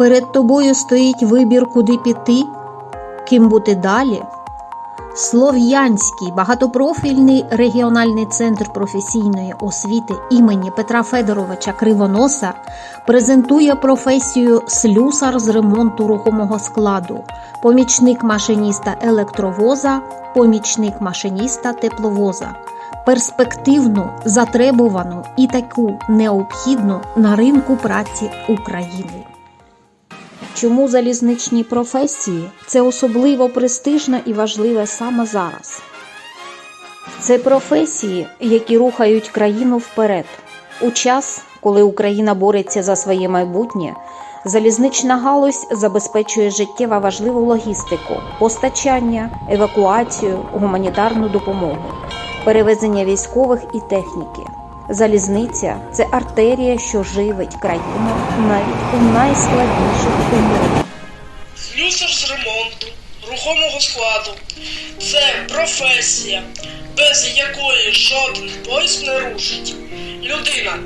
Перед тобою стоїть вибір, куди піти, ким бути далі. Слов'янський багатопрофільний регіональний центр професійної освіти імені Петра Федоровича Кривоноса презентує професію слюсар з ремонту рухомого складу, помічник машиніста електровоза, помічник машиніста тепловоза, перспективну, затребувану і таку необхідну на ринку праці України. Чому залізничні професії це особливо престижне і важливе саме зараз? Це професії, які рухають країну вперед. У час, коли Україна бореться за своє майбутнє, залізнична галузь забезпечує життєво важливу логістику, постачання, евакуацію, гуманітарну допомогу, перевезення військових і техніки. Залізниця це артерія, що живить країну навіть у найскладніших умовах. Слюсар з ремонту, рухомого складу це професія, без якої жоден поїзд не рушить. Людина,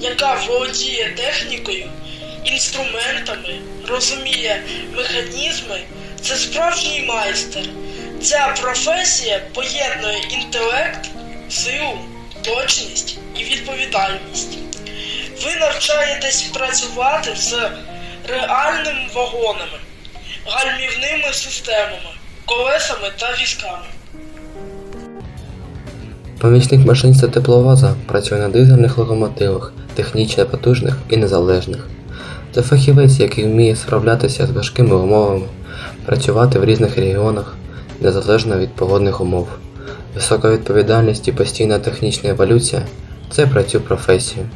яка володіє технікою, інструментами, розуміє механізми, це справжній майстер. Ця професія поєднує інтелект, силу, точність і відповідальність. Ви навчаєтесь працювати з реальними вагонами, гальмівними системами, колесами та візками. Помічник машиніста тепловоза працює на дизельних локомотивах, технічно потужних і незалежних. Це фахівець, який вміє справлятися з важкими умовами, працювати в різних регіонах незалежно від погодних умов. Висока відповідальність і постійна технічна еволюція це про цю професію.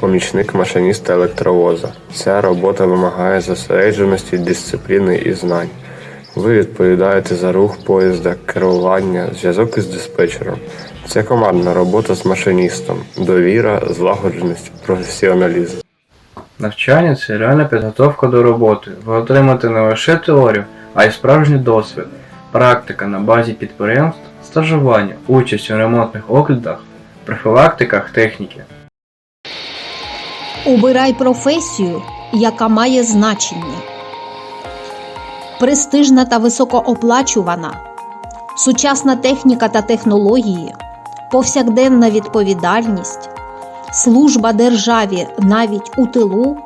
Помічник машиніста електровоза. Ця робота вимагає зосередженості, дисципліни і знань. Ви відповідаєте за рух поїзда, керування, зв'язок із диспетчером. Це командна робота з машиністом, довіра, злагодженість, професіоналізм. Навчання це реальна підготовка до роботи. Ви отримаєте не лише теорію, а й справжній досвід, практика на базі підприємств, стажування, участь у ремонтних оглядах, профілактиках техніки. Обирай професію, яка має значення. Престижна та високооплачувана, сучасна техніка та технології, повсякденна відповідальність, служба державі навіть у тилу,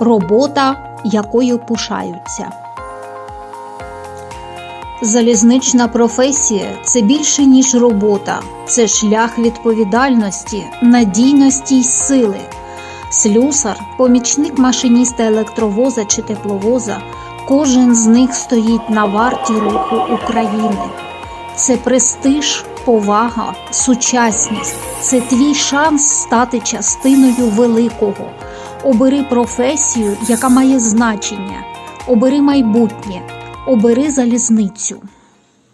робота, якою пишаються. Залізнична професія це більше, ніж робота, це шлях відповідальності, надійності й сили. Слюсар, помічник машиніста електровоза чи тепловоза, кожен з них стоїть на варті руху України. Це престиж, повага, сучасність. Це твій шанс стати частиною великого. Обери професію, яка має значення. Обери майбутнє. Обери залізницю.